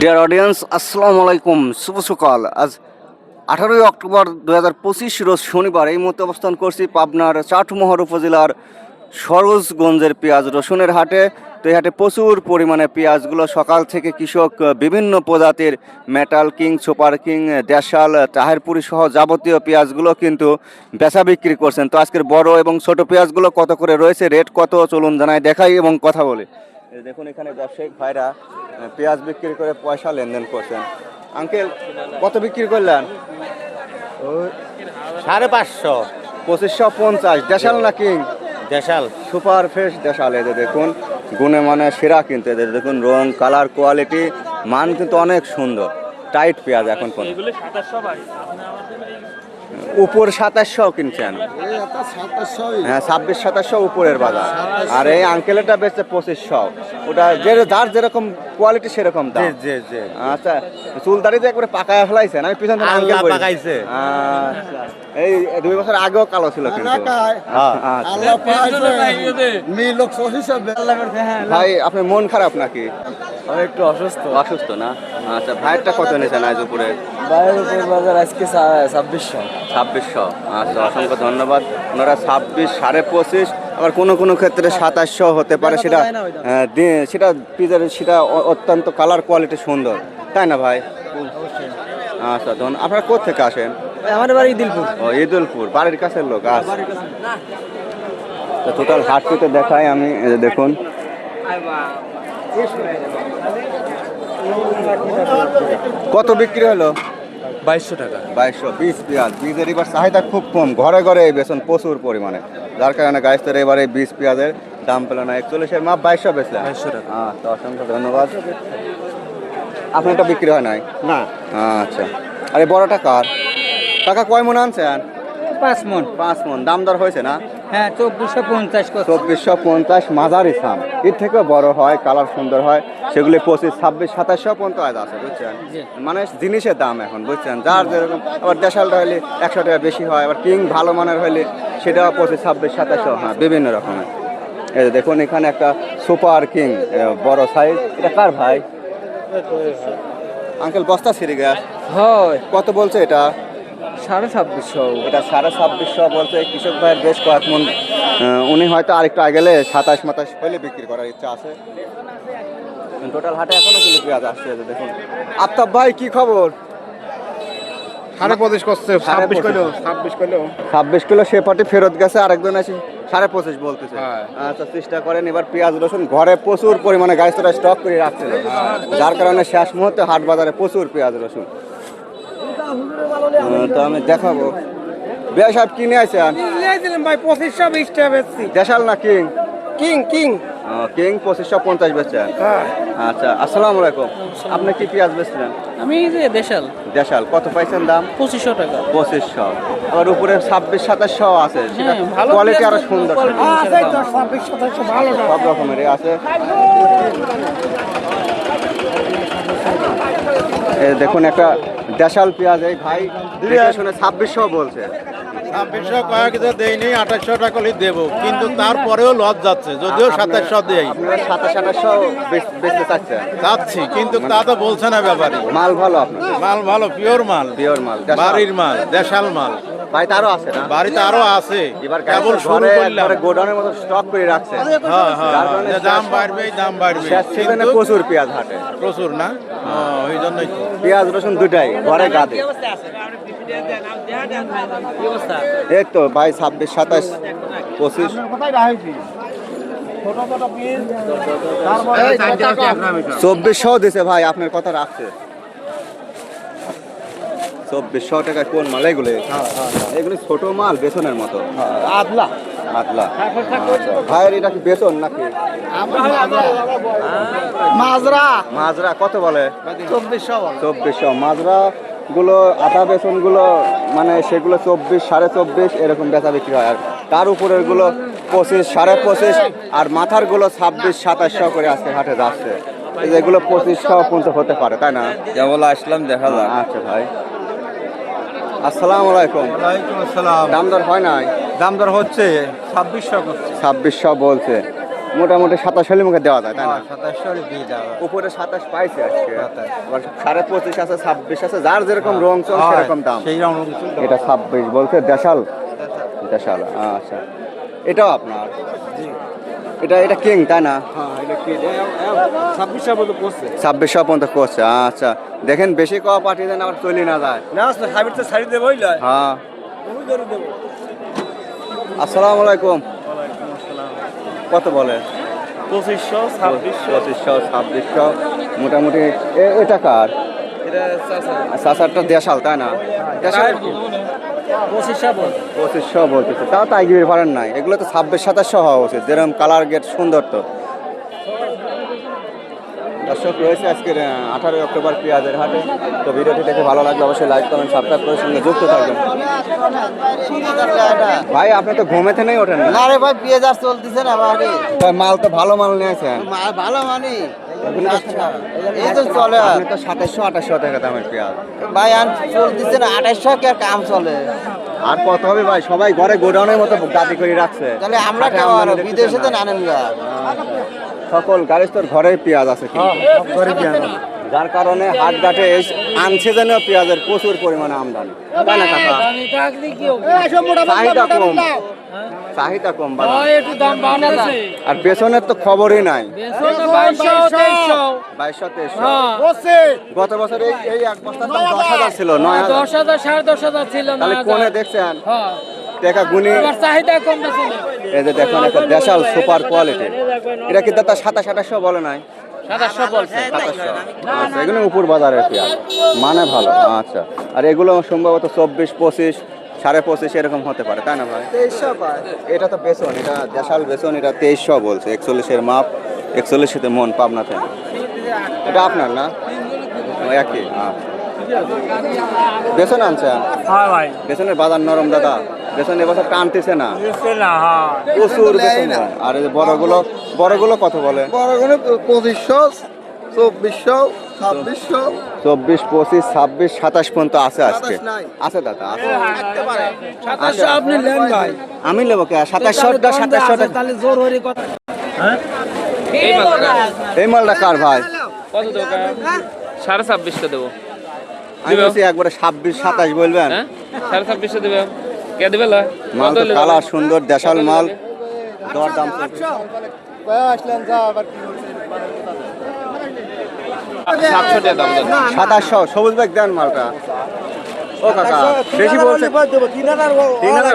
Dear audience আসসালামু আলাইকুম শুভ সকাল আজ আঠারোই অক্টোবর দু হাজার পঁচিশ রোজ শনিবার এই মুহূর্তে অবস্থান করছি পাবনার চাটমোহর উপজেলার সরোজগঞ্জের পেঁয়াজ রসুনের হাটে। তো এই হাটে প্রচুর পরিমাণে পেঁয়াজগুলো, সকাল থেকে কৃষক, বিভিন্ন প্রজাতির মেটাল কিং সুপার কিং দেশাল, তাহেরপুরি সহ যাবতীয় পেঁয়াজগুলো কিন্তু বেচা বিক্রি করছেন। তো আজকের বড় এবং ছোট পেঁয়াজগুলো কত করে রয়েছে রেট কত, চলুন জানাই, দেখাই এবং কথা বলি। দেখুন এখানে ব্যবসায়িক ভাইরা পেঁয়াজ বিক্রি করে পয়সা লেনদেন করছেন। আঙ্কেল কত বিক্রি করলেন? সাড়ে পাঁচশো। পঁচিশশো পঞ্চাশ দেশাল না কিং? দেশাল। সুপার ফ্রেশ দেশাল এদের দেখুন গুণে মানে সেরা কিন্তু এদের দেখুন রং কালার কোয়ালিটি মান কিন্তু অনেক সুন্দর টাইট পেঁয়াজ এখন কোন উপর সাতাশশো কিনছেন। হ্যাঁ ছাব্বিশ সাতাশশো উপরের বাজার। আর এই আঙ্কেলেরটা বেচছে পঁচিশশো। ওটা যে যার যেরকম কোয়ালিটি সেরকম দাম। জি জি আচ্ছা চুল দাড়িতে একবারে পাকায় ফেলাইছেন আমি পিছন থেকে আঙ্কেল পাকাইছে। আচ্ছা এই দুই বছর আগেও কালো ছিল হ্যাঁ। আচ্ছা। ভাই আপনার মন খারাপ নাকি? একটু অসুস্থ। অসুস্থ না? আচ্ছা ভাইয়েরটা কত নিয়েছেন আজ উপরে? বাইরের উপর বাজার আজকে ছাব্বিশশো। ছাব্বিশশো। আচ্ছা অসংখ্য ধন্যবাদ। ওনারা ছাব্বিশ সাড়ে পঁচিশ আবার কোনো কোনো ক্ষেত্রে সাতাশশো হতে পারে। সেটা হ্যাঁ, সেটা পিজার সেটা অত্যন্ত কালার কোয়ালিটি সুন্দর। তাই না ভাই? আচ্ছা ধন আপনারা কোথেকে আসেন? আমার বাড়ি দিলপুর ও ঈদুলপুর বাড়ির কাছের লোক আচ্ছা। তো টোটাল হাটটিতে দেখাই আমি দেখুন। কত বিক্রি হলো? বাইশশো টাকা। বাইশশো বীজ পেঁয়াজ। বীজের এবার চাহিদা খুব কম। ঘরে ঘরে এই বেসন প্রচুর পরিমাণে। যার কারণে এবারে বীজ পেঁয়াজের দাম পেল না। একচল্লিশের মাপ বাইশশো টাকা। আচ্ছা অসংখ্য ধন্যবাদ। আপনারটা বিক্রি হয় নাই? না। আচ্ছা। আরে বড়টা কার? টাকা কয় মন আনছেন? পাঁচ মন। পাঁচ মন। দাম দর হয়েছে না? হ্যাঁ চব্বিশশো পঞ্চাশ চব্বিশশো পঞ্চাশ মাঝারি সাম। এর থেকেও বড় হয় কালার সুন্দর হয়। সেগুলি পঁচিশ ছাব্বিশ সাতাশশো পঞ্চাশ আছে বুঝছেন। মানে জিনিসের দাম এখন বুঝছেন? যার যেরকম আবার দেশালটা হলে একশো টাকা বেশি হয় আবার কিং ভালো মানের হলে সেটাও পঁচিশ ছাব্বিশ সাতাশশো হ্যাঁ বিভিন্ন রকমের। এই দেখুন এখানে একটা সুপার কিং বড় সাইজ। এটা কার ভাই? আঙ্কেল বস্তা ছিঁড়ে গ্যাস হয়। কত বলছে এটা? সাড়ে ছাব্বিশশো এটা সাড়ে ছাব্বিশশো বলছে কৃষক ভাইয়ের বেশ কয়েক মন উনি হয়তো আরেকটু আগে গেলে সাতাশ মাতাশ হলে বিক্রি করার ইচ্ছা আছে। টোটাল হাটে এখনও কিন্তু পেঁয়াজ আসছে দেখুন। আফতাব ভাই কি খবর? সাড়ে পঁচিশ করছে ছাব্বিশ। কিলো ছাব্বিশ কিলো ছাব্বিশ কিলো সে পাটি ফেরত গেছে আরেকজন আছে সাড়ে পঁচিশ বলতেছে। হ্যাঁ। আচ্ছা চেষ্টা করেন এবার পেঁয়াজ রসুন ঘরে প্রচুর পরিমাণে গাছ তোরা স্টক করে রাখছিল যার কারণে শেষ মুহূর্তে হাট বাজারে প্রচুর পেঁয়াজ রসুন। তো আমি দেখাবো। বিয়া সাহেব কিনে আছেন দিলাম ভাই পঁচিশশো বিশ টাকা বেচছি। দেশাল না কিং? King king. কিং পঁচিশশো পঞ্চাশ বেচছেন হ্যাঁ। আচ্ছা আসসালামু আলাইকুম। আপনি কি পেঁয়াজ বেচছিলেন আমি যে দেশাল। দেশাল কত পাইছেন দাম? পঁচিশশো টাকা। পঁচিশশো। আবার উপরে ছাব্বিশ সাতাশশো আছে। সেটা হ্যাঁ, কোয়ালিটি আরও সুন্দর। আছে সব রকমেরই আছে। দেখুন একটা দেশাল পেঁয়াজ এই ভাই শুনে ছাব্বিশশো বলছে। ছাব্বিশশো কয়েক দেয়নি আঠাশশো টাকা করে দেবো। কিন্তু তারপরেও লস যাচ্ছে যদিও সাতাশশো দেয়। সাতাশ আঠাশশো বেচতে চাচ্ছে চাচ্ছি কিন্তু তা তো বলছে না ব্যাপারে। মাল ভালো আপনার মাল ভালো পিওর মাল। পিওর মাল। বাড়ির মাল দেশাল মাল। বাড়িতে আরও আছে না? বাড়িতে আরও আছে। এবার কেবল শুরু করলাম। গোডাউনের মতো স্টক করে রাখছে। হ্যাঁ হ্যাঁ যার কারণে যে দাম বাড়বে দাম বাড়বে। প্রচুর পেঁয়াজ হাটে। প্রচুর না? ওই জন্যই তো। পেঁয়াজ রসুন দুটাই ঘরে গাদে। এই তো ভাই ছাব্বিশ সাতাশ পঁচিশ। চব্বিশশো দিছে ভাই আপনার কথা রাখছে। চব্বিশশো টাকায় কোন মাল এগুলো এগুলো ছোট মাল বেসনের মতো। আদলা। আদলা। আচ্ছা। ভাইয়ের এটা কি বেসন নাকি? মাজরা মাজরা কত বলে? চব্বিশশো চব্বিশশো। মাজরা গুলো আটা বেসনগুলো মানে সেগুলো চব্বিশ সাড়ে চব্বিশ এরকম বেচা বিক্রি হয়। আর তার উপরেরগুলো পঁচিশ সাড়ে পঁচিশ আর মাথারগুলো ছাব্বিশ সাতাশশো করে আজকে হাটে যাচ্ছে। এই যে এগুলো পঁচিশশো পর্যন্ত হতে পারে তাই না? কেবল আসলাম দেখা যাক। আচ্ছা ভাই। আসসালামু আলাইকুম। ওয়ালাইকুম আসসালাম। দাম দর হয় নাই? দাম দর হচ্ছে ছাব্বিশশো করছে। ছাব্বিশশো বলছে। মোটামুটি সাতাশ হলে মুখে দেওয়া যায় তাই না? সাতাশশো দিয়ে দেওয়া উপরে সাতাশ পাইছে আজকে। সাড়ে পঁচিশ আছে ছাব্বিশ আছে যার যেরকম রং চল সেরকম দাম। সেই রকম এটা ছাব্বিশ বলছে দেশাল? দেশাল। আচ্ছা। এটাও আপনার? এটা এটা কিং তাই না? ছাব্বিশশো মতো পড়ছে ছাব্বিশশো পর্যন্ত করছে আচ্ছা। দেখেন বেশি কওয়া পাঠিয়ে দেন আবার চলি না যায়। না সাবির তো শাড়ি দেবো হ্যাঁ। আসসালামু আলাইকুম। কত বলে? পঁচিশশো ছাব্বিশশো। পঁচিশশো ছাব্বিশশো। মোটামুটি এটা কার? সাসারটা দেশাল তাই না? দেশাল পঁচিশশো বলতেছে। তাও তাই পারেন নাই। এগুলো তো ছাব্বিশ সাতাশশো হওয়া উচিত। যেরকম কালার গেট সুন্দর তো। দর্শক রয়েছে আজকের আঠারোই অক্টোবর পেঁয়াজের হাটে। তো ভিডিওটি দেখে ভালো লাগলে অবশ্যই লাইক কমেন্ট সাবস্ক্রাইব করে সঙ্গে যুক্ত থাকবেন। ভাই আপনি তো ঘুমেতে নেই ওঠেন না। রে ভাই পেঁয়াজ আর চলতেছে না বাড়ি মাল তো ভালো মাল নিয়েছেন ভালো মানে সাতাশশো আঠাশশো টাকা দামের পেঁয়াজ। ভাই আর চলতেছে না আঠাশশো কে আর কাম চলে। আর কত হবে ভাই? সবাই ঘরে গোডাউনের মতো গাদি করে রাখছে। তাহলে আমরা কেমন বিদেশে তো নানেন গা সকল গাড়ি তোর ঘরেই পেঁয়াজ আছে কিন্তু যার কারণে হাট ঘাটে এই আনসিজনেও পেঁয়াজের প্রচুর পরিমাণে আমদানি। তাই না কাকা? চাহিদা কম। চাহিদা কম দাম বাড়ছে আর পেছনের তো খবরই নাই। বাইশশো তেইশশো। হ্যাঁ। গত বছর এই এক বস্তার দাম দশ হাজার ছিল নয় হাজার। দশ হাজার সাড়ে দশ হাজার ছিল তাহলে কোনে দেখছেন? হ্যাঁ। টাকা গুনি এই যে দেখুন একটা দেশাল সুপার কোয়ালিটি। এটা কিন্তু তার সাতাশ আঠাশশো বলে নাই? আচ্ছা এগুলো উপর বাজারের পেঁয়াজ। মানে ভালো আচ্ছা। আর এগুলো সম্ভবত চব্বিশ পঁচিশ সাড়ে পঁচিশ এরকম হতে পারে তাই না ভাই? এটা তো বেসন এটা দেশাল বেসন এটা তেইশশো বলছে একচল্লিশের মাপ একচল্লিশের মন পাবনাতে এটা আপনার না? একই আচ্ছা। বেসন আনছেন? হ্যাঁ বেসনের বাজার নরম দাদা। বেসন এবছর টানতেছে না। হ্যাঁ। প্রচুর বেসন আর এই যে বড়গুলো বড়গুলো কত বলে? বড়গুলো পঁচিশশো চব্বিশশো ছাব্বিশশো। চব্বিশ পঁচিশ ছাব্বিশ সাতাশ পর্যন্ত আছে আজকে। আছে দাদা আছে। আপনি নেন ভাই। আমি নেব কে? তাহলে জোর কথা। এই মালটা কার? ভাই? কত সাড়ে ছাব্বিশশো দেবো। আমি বলছি একবারে ছাব্বিশ সাতাশ বলবেন? হ্যাঁ? সাড়ে ছাব্বিশশো দেবে। মাল তো সুন্দর দেশাল মাল। দর দাম সাতশো সবুজ ব্যাগ দেন মালটা। ও কাকা বেশি বলছে তিন হাজার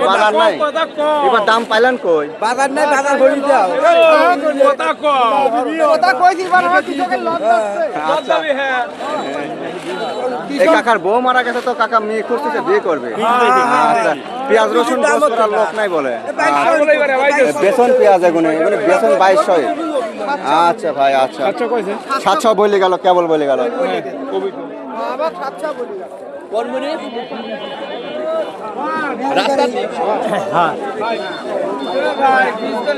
বাজার নাই। এবার দাম পাইলেন কই? বাজার নাই বাজার ভরি দাও আচ্ছা। এই কাকার বউ মারা গেছে তো কাকা মেয়ে খুঁজতেছে বিয়ে করবে। আচ্ছা পেঁয়াজ রসুন করার লোক নাই বলে। বেসন পেঁয়াজ এগুলো এগুলো বেসন বাইশশো আচ্ছা ভাই আচ্ছা। সাতশো বলে গেল কেবল বলে গেল। হ্যাঁ। রাস্তা হ্যাঁ।